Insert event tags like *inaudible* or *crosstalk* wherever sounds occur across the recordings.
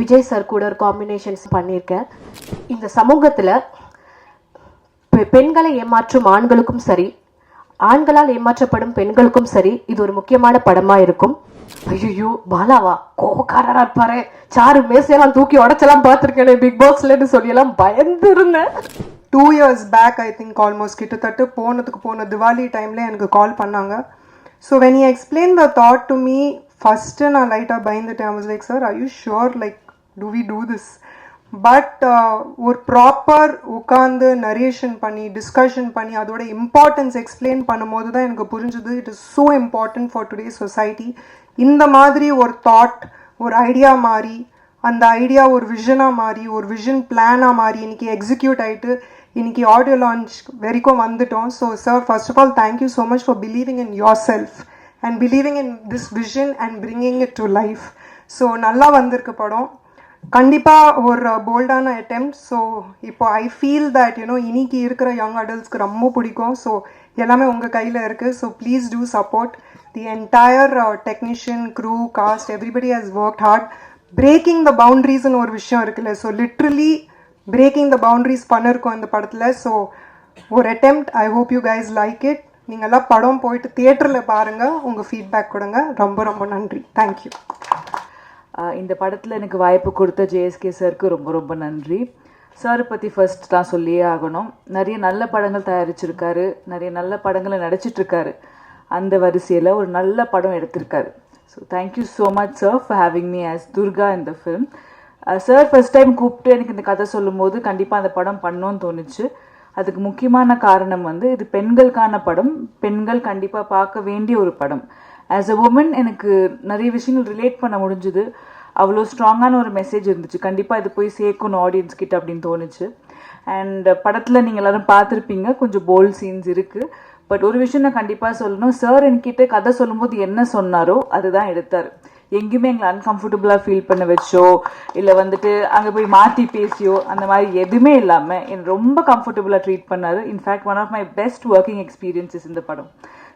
Vijay sir கூட ஒரு combinations பண்ணியிருக்கேன். இந்த சமூகத்தில் பெண்களை ஏமாற்றும் ஆண்களுக்கும் சரி ஆண்களால் ஏமாற்றப்படும் பெண்களுக்கும் சரி இது ஒரு முக்கியமான படமா இருக்கும். ஐயோ பாலாவா கோபக்காரரா இருப்பாரு. சாரு மேசையெல்லாம் தூக்கி உடச்செல்லாம் பார்த்துருக்கேன் பிக் பாஸ்லன்னு சொல்லியெல்லாம் பயந்து இருந்தேன் two years back I think almost கிட்டத்தட்ட போனதுக்கு போன திவாலி டைமில் எனக்கு கால் பண்ணாங்க. So when you explain the thought to me first நான் லைட்டாக பயந்துட்டேன். Was like sir I you sure like to we do this but ஒரு ப்ராப்பர் உட்காந்து நரேஷன் பண்ணி டிஸ்கஷன் பண்ணி அதோட இம்பார்ட்டன்ஸ் எக்ஸ்பிளைன் பண்ணும்போது தான் எனக்கு புரிஞ்சுது. It is so important for today society இந்த மாதிரி ஒரு தாட் ஒரு ஐடியா மாறி அந்த ஐடியா ஒரு விஷனாக மாறி ஒரு விஷன் பிளானாக மாறி இன்னைக்கு எக்ஸிக்யூட் ஆகிட்டு இன்னைக்கு ஆடியோ லான்ச் வரைக்கும் வந்துட்டோம். So sir first of all thank you so much for believing in yourself and believing in this vision and bringing it to life so நல்லா வந்திருக்கு படம். கண்டிப்பாக ஒரு போல்டான அட்டெம்ப்ட் ஸோ இப்போ ஐ ஃபீல் தட் யூனோ இன்னைக்கு இருக்கிற யங் அடல்ட்ஸ்க்கு ரொம்ப பிடிக்கும். ஸோ எல்லாமே உங்கள் கையில் இருக்குது so please do support the entire technician crew cast everybody has work hard breaking the பவுண்ட்ரிஸ்னு ஒரு விஷயம் இருக்குல்ல. So literally breaking the boundaries பண்ணிருக்கோம் இந்த படத்தில். ஸோ ஒரு attempt I hope you guys like it நீங்கள்லாம் படம் போயிட்டு தியேட்டரில் பாருங்கள் உங்கள் ஃபீட்பேக் கொடுங்க. ரொம்ப ரொம்ப நன்றி. தேங்க்யூ இந்த படத்தில் எனக்கு வாய்ப்பு கொடுத்த ஜேஎஸ்கே சாருக்கு ரொம்ப ரொம்ப நன்றி. சாரை பற்றி ஃபர்ஸ்ட் தான் சொல்லியே ஆகணும். நிறைய நல்ல படங்கள் தயாரிச்சிருக்காரு. நிறைய நல்ல படங்களை நடிச்சிட்ருக்காரு. அந்த வரிசையில் ஒரு நல்ல படம் எடுத்திருக்காரு. So thank you so much sir for having me as Durga இந்த ஃபிலிம் சார் ஃபர்ஸ்ட் டைம் கூப்பிட்டு எனக்கு இந்த கதை சொல்லும்போது கண்டிப்பாக அந்த படம் பண்ணோன்னு தோணுச்சு. அதுக்கு முக்கியமான காரணம் வந்து இது பெண்களுக்கான படம். பெண்கள் கண்டிப்பாக பார்க்க வேண்டிய ஒரு படம். ஆஸ் அ உமன் எனக்கு நிறைய விஷயங்கள் ரிலேட் பண்ண முடிஞ்சுது. அவ்வளோ ஸ்ட்ராங்கான ஒரு மெசேஜ் இருந்துச்சு. கண்டிப்பாக இது போய் சேர்க்கணும் ஆடியன்ஸ் கிட்ட அப்படின்னு தோணுச்சு. அண்ட் படத்தில் நீங்கள் எல்லோரும் பார்த்துருப்பீங்க. கொஞ்சம் போல்ட் சீன்ஸ் இருக்குது பட் ஒரு விஷயம் நான் கண்டிப்பாக சொல்லணும். சார் என்கிட்ட கதை சொல்லும்போது என்ன சொன்னாரோ அதுதான் எடுத்தார். எங்கேயுமே எங்களை அன்கம்ஃபர்டபுளாக ஃபீல் பண்ண வச்சோ இல்லை வந்துட்டு அங்கே போய் மாற்றி பேசியோ அந்த மாதிரி எதுவுமே இல்லாமல் என்னை ரொம்ப கம்ஃபர்டபுளாக ட்ரீட் பண்ணார். In fact one of my best working experiences இந்த படம்.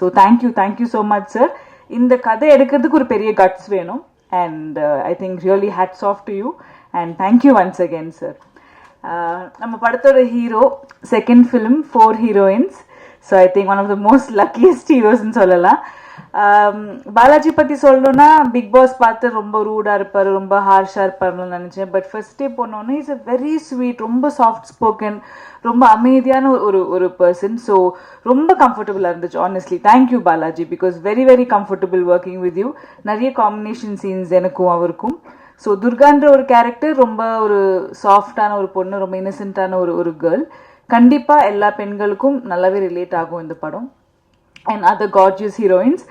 So thank you thank you so much sir இந்த கதை எடுக்கிறதுக்கு ஒரு பெரிய கட்ஸ் வேணும். And I think really hats off to you and thank you once again sir நம்ம படத்தோட hero second film four heroines so I think one of the most luckiest ஹீரோஸ்ன்னு சொல்லலாம். பாலாஜி பற்றி சொல்லணும்னா பிக் பாஸ் பார்த்து ரொம்ப ரூடாக இருப்பார் ரொம்ப ஹார்ஷாக இருப்பார்னு நினச்சேன். பட் ஃபஸ்ட்டே போனோன்னே இஸ் அ வெரி ஸ்வீட் ரொம்ப சாஃப்ட் ஸ்போக்கன் ரொம்ப அமைதியான ஒரு ஒரு பர்சன் ஸோ ரொம்ப கம்ஃபர்டபுளாக இருந்துச்சு honestly thank you Balaji because very very comfortable working with you நிறைய காம்பினேஷன் சீன்ஸ் எனக்கும் அவருக்கும். ஸோ துர்கான்ற ஒரு கேரக்டர் ரொம்ப ஒரு சாஃப்டான ஒரு பொண்ணு ரொம்ப இன்னசென்ட்டான ஒரு ஒரு கேர்ள் கண்டிப்பாக எல்லா பெண்களுக்கும் நல்லாவே ரிலேட் ஆகும் இந்த படம். அண்ட் அதர் காட்ஜியஸ் ஹீரோயின்ஸ்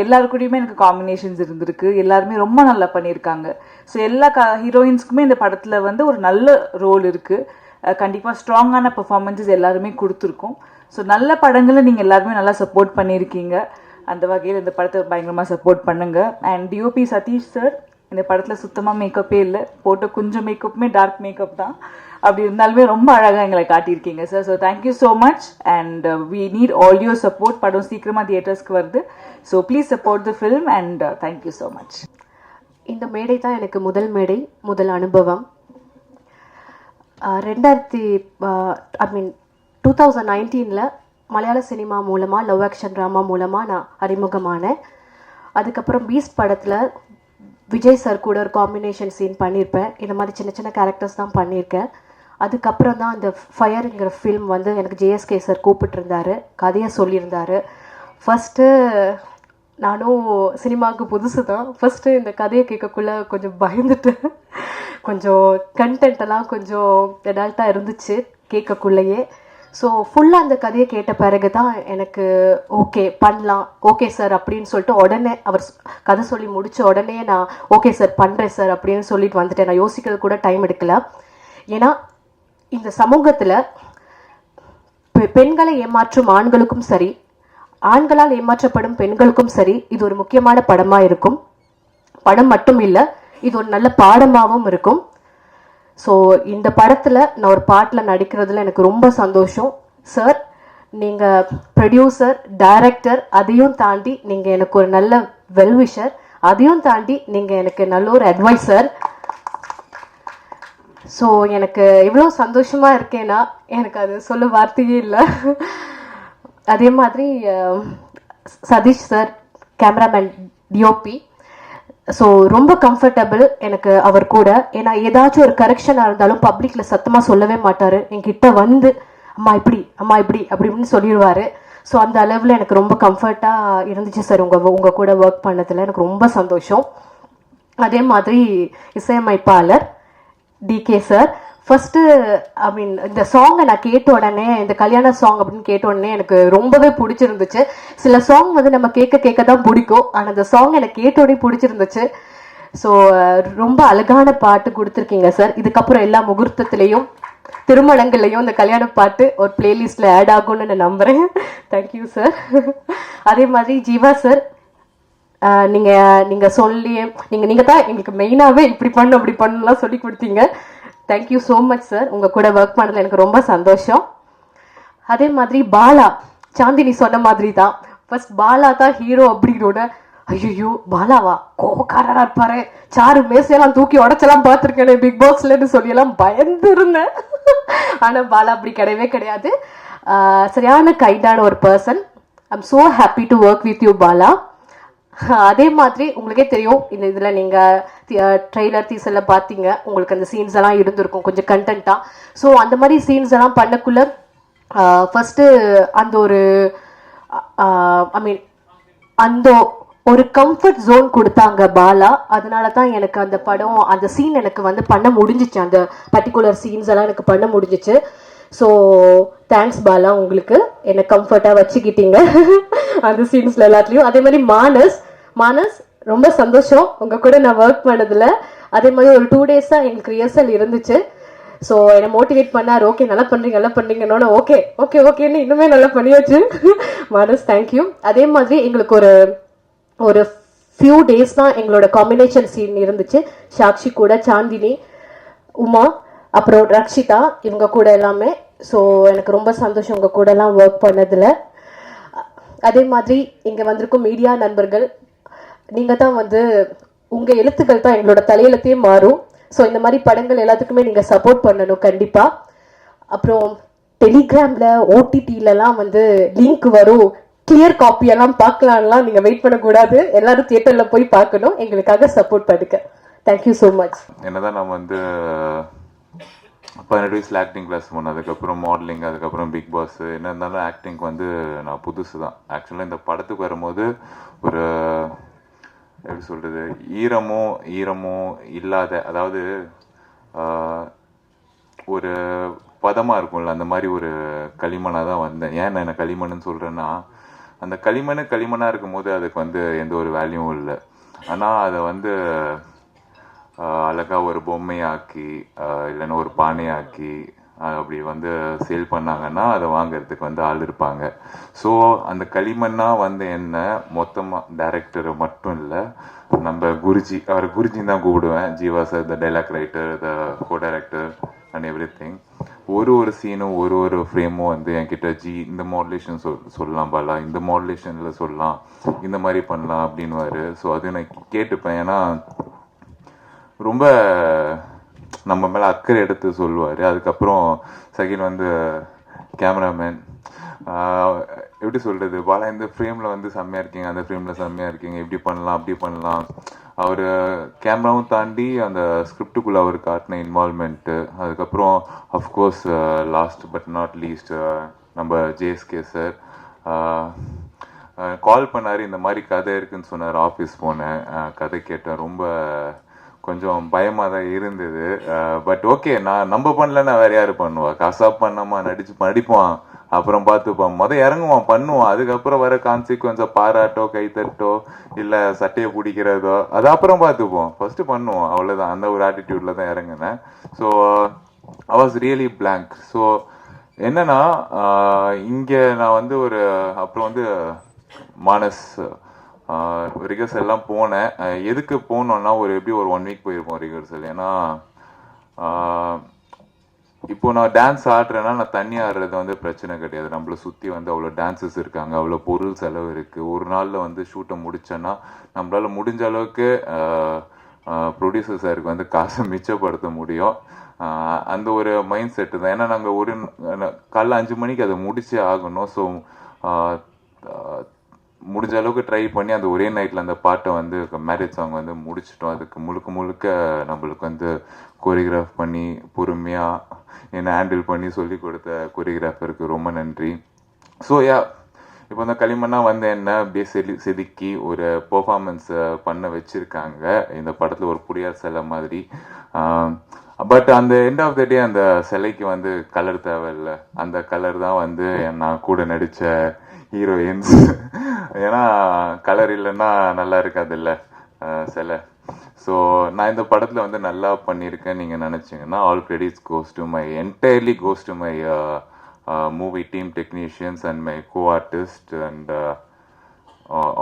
எல்லாருக்கூடயுமே எனக்கு காம்பினேஷன்ஸ் இருந்திருக்கு. எல்லாருமே ரொம்ப நல்லா பண்ணியிருக்காங்க. ஸோ எல்லா க ஹீரோயின்ஸ்க்குமே இந்த படத்தில் வந்து ஒரு நல்ல ரோல் இருக்குது uh, கண்டிப்பாக ஸ்ட்ராங்கான பெர்ஃபார்மன்ஸஸ் எல்லாருமே கொடுத்துருக்கோம். ஸோ நல்ல படங்களை நீங்கள் எல்லாருமே நல்லா சப்போர்ட் பண்ணியிருக்கீங்க. அந்த வகையில் இந்த படத்தை பயங்கரமாக சப்போர்ட் பண்ணுங்கள் அண்ட் டிஓபி சதீஷ் சார் இந்த படத்தில் சுத்தமாக மேக்கப்பே இல்லை. போட்ட கொஞ்சம் மேக்கப்புமே டார்க் மேக்கப் தான். அப்படி இருந்தாலுமே ரொம்ப அழகாக எங்களை காட்டியிருக்கீங்க sir so thank you so much and we need all your support படம் சீக்கிரமாக தியேட்டர்ஸ்க்கு வருது. So please support the film and thank you so much இந்த மேடை தான் எனக்கு முதல் மேடை முதல் அனுபவம். ரெண்டாயிரத்தி ஐ மீன் டூ தௌசண்ட் நைன்டீனில் மலையாள சினிமா மூலமாக லவ் ஆக்ஷன் ட்ராமா மூலமாக நான் அறிமுகமானேன். அதுக்கப்புறம் பீஸ்ட் படத்தில் விஜய் சார் கூட ஒரு காம்பினேஷன் சீன் பண்ணியிருப்பேன் இந்த மாதிரி சின்ன சின்ன கேரக்டர்ஸ் தான் பண்ணியிருக்கேன் அதுக்கப்புறம் தான் அந்த ஃபயருங்கிற ஃபில்ம் வந்து எனக்கு ஜேஎஸ்கே சார் கூப்பிட்டுருந்தாரு. கதையை சொல்லியிருந்தாரு. ஃபஸ்ட்டு நானும் சினிமாவுக்கு புதுசு தான். ஃபஸ்ட்டு இந்த கதையை கேட்கக்குள்ளே கொஞ்சம் பயந்துட்டேன் கொஞ்சம் கண்டென்ட் எல்லாம் கொஞ்சம் அடல்ட்டாக இருந்துச்சு கேட்கக்குள்ளேயே. ஸோ ஃபுல்லாக அந்த கதையை கேட்ட பிறகு தான் எனக்கு ஓகே பண்ணலாம். ஓகே சார் அப்படின்னு சொல்லிட்டு உடனே அவர் கதை சொல்லி முடித்த உடனே நான் ஓகே சார் பண்ணுறேன் சார் அப்படின்னு சொல்லிட்டு வந்துட்டேன். நான் யோசிக்கிறது கூட டைம் எடுக்கல. ஏன்னா இந்த சமூகத்தில் பெண்களை ஏமாற்றும் ஆண்களுக்கும் சரி ஆண்களால் ஏமாற்றப்படும் பெண்களுக்கும் சரி இது ஒரு முக்கியமான படமாக இருக்கும். படம் மட்டும் இல்லை இது ஒரு நல்ல பாடமாகவும் இருக்கும். ஸோ இந்த படத்தில் நான் ஒரு பாட்டில் நடிக்கிறதுல எனக்கு ரொம்ப சந்தோஷம். சார் நீங்கள் ப்ரொடியூசர் டைரக்டர் அதையும் தாண்டி நீங்கள் எனக்கு ஒரு நல்ல வெல்விஷர் அதையும் தாண்டி நீங்கள் எனக்கு நல்ல ஒரு அட்வைசர் ஸோ எனக்கு இவ்வளோ சந்தோஷமாக இருக்கேன்னா எனக்கு அது சொல்ல வார்த்தையே இல்லை. அதே மாதிரி Satish sir cameraman DOP so ரொம்ப கம்ஃபர்டபுள் எனக்கு அவர் கூட. ஏன்னா ஏதாச்சும் ஒரு கரெக்ஷனாக இருந்தாலும் பப்ளிக்கில் சத்தமாக சொல்லவே மாட்டார். என்கிட்ட வந்து அம்மா இப்படி அம்மா இப்படி அப்படி இப்படின்னு ஸோ அந்த அளவில் எனக்கு ரொம்ப கம்ஃபர்ட்டாக இருந்துச்சு சார். உங்கள் உங்கள் கூட ஒர்க் பண்ணதில் எனக்கு ரொம்ப சந்தோஷம். அதே மாதிரி இசையமைப்பாளர் DK sir first I mean இந்த சாங்கை நான் கேட்ட உடனே இந்த கல்யாண சாங் அப்படின்னு கேட்ட உடனே எனக்கு ரொம்பவே பிடிச்சிருந்துச்சு. சில சாங் வந்து நம்ம கேட்க கேட்க தான் பிடிக்கும். ஆனால் அந்த சாங் எனக்கு கேட்ட உடனே பிடிச்சிருந்துச்சு. ஸோ ரொம்ப அழகான பாட்டு கொடுத்துருக்கீங்க சார் இதுக்கப்புறம் எல்லா முகூர்த்தத்துலேயும் திருமணங்கள்லையும் இந்த கல்யாண பாட்டு ஒரு பிளேலிஸ்ட்டில் ஆட் ஆகும்னு நான் நம்புகிறேன் தேங்க்யூ சார் அதே மாதிரி ஜீவா சார் நீங்கள் நீங்கள் சொல்லி நீங்கள் நீங்கள் தான் எங்களுக்கு மெயினாகவே இப்படி பண்ணு அப்படி பண்ணலாம் சொல்லி கொடுத்தீங்க. தேங்க்யூ ஸோ மச் சார் உங்கள் கூட ஒர்க் பண்ணதுல எனக்கு ரொம்ப சந்தோஷம். அதே மாதிரி பாலா சாந்தினி சொன்ன மாதிரி தான் ஃபர்ஸ்ட் பாலா தான் ஹீரோ அப்படிங்கிறோட ஐயோ பாலாவா? கோபக்காரரா இருப்பாரு. சாரு மேசையெல்லாம் தூக்கி உடச்செல்லாம் பார்த்துருக்கேன் பிக் பாஸ்லன்னு சொல்லியெல்லாம் பயந்து இருந்தேன் பாலா அப்படி கிடையவே கிடையாது. சரியான கைண்டான ஒரு person I'm so happy to work with you Bala. அதே மாதிரி உங்களுக்கே தெரியும் இந்த இதில் நீங்கள் ட்ரெய்லர் தீசலில் பார்த்தீங்க உங்களுக்கு அந்த சீன்ஸ் எல்லாம் இருந்திருக்கும் கொஞ்சம் கண்டென்ட்டாக ஸோ அந்த மாதிரி சீன்ஸ் எல்லாம் பண்ணக்குள்ள ஃபஸ்ட்டு அந்த ஒரு ஐ மீன் அந்த ஒரு கம்ஃபர்ட் ஜோன் கொடுத்தாங்க பாலா. அதனால தான் எனக்கு அந்த படம் அந்த சீன் எனக்கு வந்து பண்ண முடிஞ்சிச்சு. அந்த பர்டிகுலர் சீன்ஸ் எல்லாம் எனக்கு பண்ண முடிஞ்சிச்சு. ஸோ தேங்க்ஸ் பாலா உங்களுக்கு. என்னை கம்ஃபர்ட்டாக வச்சுக்கிட்டீங்க. *laughs* அந்த சீன்ஸில் எல்லாத்துலேயும். அதே மாதிரி மானஸ் மானஸ் ரொம்ப சந்தோஷம். உங்கள் கூட நான் ஒர்க் பண்ணதில். அதே மாதிரி ஒரு டூ டேஸாக எங்களுக்கு ரிஹர்சல் இருந்துச்சு. ஸோ என்னை மோட்டிவேட் பண்ணார். ஓகே நல்லா பண்ணுறீங்க நல்லா பண்ணுறீங்கன்னு ஓகே ஓகே ஓகேன்னு இன்னுமே நல்லா பண்ணியாச்சு. *laughs* மானஸ் தேங்க்யூ அதே மாதிரி எங்களுக்கு ஒரு ஒரு ஃபியூ டேஸ் தான் எங்களோட காம்பினேஷன் சீன் இருந்துச்சு. சாக்ஷி கூட சாந்தினி உமா அப்புறம் ரக்ஷிதா இவங்க கூட எல்லாமே. ஸோ எனக்கு ரொம்ப சந்தோஷம் உங்கள் கூட எல்லாம் ஒர்க் பண்ணதில். அதே மாதிரி இங்கே வந்திருக்கும் மீடியா நண்பர்கள் நீங்கள் தான் வந்து உங்கள் எழுத்துக்கள் தான் எங்களோட தலையெழுத்தையே மாறும். ஸோ இந்த மாதிரி படங்கள் எல்லாத்துக்குமே நீங்கள் சப்போர்ட் பண்ணணும் கண்டிப்பாக அப்புறம் டெலிகிராம்ல ஓடிடியிலலாம் வந்து லிங்க் வரும். கிளியர் காப்பியெல்லாம் பார்க்கலாம்லாம் வெயிட் பண்ணக்கூடாது. எல்லாரும் தியேட்டரில் போய் பார்க்கணும். எங்களுக்காக சப்போர்ட் பண்ணுங்க. தேங்க்யூ ஸோ மச் என்னதான் நம்ம வந்து பதினெட்டு வயசில் ஆக்டிங் கிளாஸ் போனேன். அதுக்கப்புறம் மாடலிங் அதுக்கப்புறம் பிக் பாஸ் என்ன இருந்தாலும் ஆக்டிங் வந்து நான் புதுசு தான் ஆக்சுவலாக இந்த படத்துக்கு வரும்போது ஒரு எப்படி சொல்கிறது ஈரமோ ஈரமோ இல்லாத அதாவது ஒரு பதமாக இருக்கும்ல அந்த மாதிரி ஒரு களிமண்ணாக தான் வந்தேன். ஏன் நான் என்ன களிமண்ணுன்னு சொல்கிறேன்னா அந்த களிமண் களிமண்ணாக இருக்கும்போது அதுக்கு வந்து எந்த ஒரு வேல்யூவும் இல்லை. ஆனால் அதை வந்து அழகாக ஒரு பொம்மையாக்கி இல்லைன்னா ஒரு பானையாக்கி அப்படி வந்து சேல் பண்ணாங்கன்னா அதை வாங்கிறதுக்கு வந்து ஆள் இருப்பாங்க. ஸோ அந்த களிமண்ணா வந்து என்ன? மொத்தமாக டேரக்டர் மட்டும் இல்லை நம்ம குருஜி அவர் குருஜின்னு தான் கூப்பிடுவேன். Jeeva sir the dialogue writer the co director and everything ஒரு ஒரு சீனும் ஒரு ஒரு ஃப்ரேமும் வந்து என்கிட்ட ஜி இந்த மாடுலேஷன் சொல் சொல்லலாம் பாலா இந்த மாடுலேஷனில் சொல்லலாம் இந்த மாதிரி பண்ணலாம் அப்படின்னுவாரு. ஸோ அது நான் கேட்டுப்பேன். ஏன்னா ரொம்ப நம்ம மேலே அக்கறை எடுத்து சொல்லுவார். அதுக்கப்புறம் செகண்ட் வந்து கேமராமேன் எப்படி சொல்கிறது பாலா இந்த ஃப்ரேமில் வந்து செம்மையாக இருக்கீங்க. அந்த ஃப்ரேமில் செம்மையாக இருக்கீங்க. இப்படி பண்ணலாம் அப்படி பண்ணலாம். அவர் கேமராவும் தாண்டி அந்த ஸ்கிரிப்டுக்குள்ளே அவர் காட்டின இன்வால்மெண்ட்டு அதுக்கப்புறம் of course last but not least நம்ம ஜேஎஸ்கே சார் கால் பண்ணார் இந்த மாதிரி கதை இருக்குதுன்னு சொன்னார். ஆஃபீஸ் போனேன். கதை கேட்டேன். ரொம்ப கொஞ்சம் பயமாக தான் இருந்தது பட் ஓகே நான் நம்ம பண்ணலன்னா வேற யார் பண்ணுவா? கசாப் பண்ணாமா நடிச்சு நடிப்பான் அப்புறம் பார்த்துப்பான். முதல் இறங்குவான் பண்ணுவான். அதுக்கப்புறம் வர கான்சிக்வன்ஸை பாராட்டோ கைத்தட்டோ இல்லை சட்டையை பிடிக்கிறதோ அது அப்புறம் பார்த்துப்போம். ஃபர்ஸ்ட் பண்ணுவோம் அவ்வளோதான் அந்த ஒரு ஆட்டிடியூட்ல தான் இறங்குனேன். So I was really blank so என்னன்னா இங்கே நான் வந்து ஒரு அப்புறம் வந்து மானஸ் ரிகர்சல் எல்லாம் போனேன். எதுக்கு போனோன்னா ஒரு எப்படி ஒரு ஒன் வீக் போயிருப்போம் ரிகர்சல் ஏன்னா இப்போ நான் டான்ஸ் ஆடுறேன்னா நான் தண்ணி ஆடுறது வந்து பிரச்சனை கிடையாது. நம்மளை சுற்றி வந்து அவ்வளோ டான்ஸஸ் இருக்காங்க. அவ்வளோ பொருள் செலவு இருக்குது ஒரு நாளில் வந்து ஷூட்டை முடிச்சேன்னா நம்மளால் முடிஞ்ச அளவுக்கு ப்ரொடியூசர் சாருக்கு வந்து காசை மிச்சப்படுத்த முடியும். அந்த ஒரு மைண்ட் செட்டு தான். ஏன்னா நாங்கள் ஒரு காலைல அஞ்சு மணிக்கு அதை முடிச்சே ஆகணும். ஸோ முடிஞ்ச அளவுக்கு ட்ரை பண்ணி அந்த ஒரே நைட்டில் அந்த பாட்டை வந்து மேரேஜ் சாங் வந்து முடிச்சிட்டோம். அதுக்கு முழுக்க முழுக்க நம்மளுக்கு வந்து கொரியோகிராஃப் பண்ணி பொறுமையாக என்னை ஹேண்டில் பண்ணி சொல்லி கொடுத்த கொரியோகிராஃபருக்கு ரொம்ப நன்றி. ஸோ யா இப்போ இந்த களிமண்ணா வந்து என்ன அப்படியே செதி செதுக்கி ஒரு பர்ஃபார்மன்ஸை பண்ண வச்சுருக்காங்க. இந்த படத்தில் ஒரு புடியார் சிலை மாதிரி. பட் அந்த எண்ட் ஆஃப் த டே அந்த சிலைக்கு வந்து கலர் தேவையில்ல. அந்த கலர் தான் வந்து நான் கூட நடித்த ஹீரோயின்ஸ் ஏன்னா கலர் இல்லைன்னா நல்லா இருக்காதுல்ல அஹ் சிலை. ஸோ நான் இந்த படத்தில் வந்து நல்லா பண்ணியிருக்கேன் நீங்கள் நினச்சிங்கன்னா all credits goes to my entirely goes to my movie team technicians and my co artist and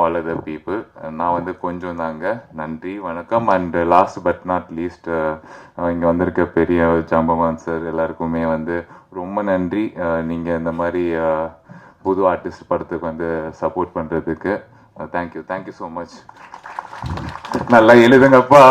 all other people நான் வந்து கொஞ்சம் தாங்க நன்றி வணக்கம். And last but not least இங்கே வந்திருக்க பெரிய ஜம்பவான் சார் எல்லாருக்குமே வந்து ரொம்ப நன்றி. Uh, நீங்கள் இந்த மாதிரி uh, புது ஆர்டிஸ்ட் படத்துக்கு வந்து சப்போர்ட் பண்ணுறதுக்கு தேங்க்யூ தேங்க்யூ ஸோ மச் நல்லா எழுதுங்கப்பா.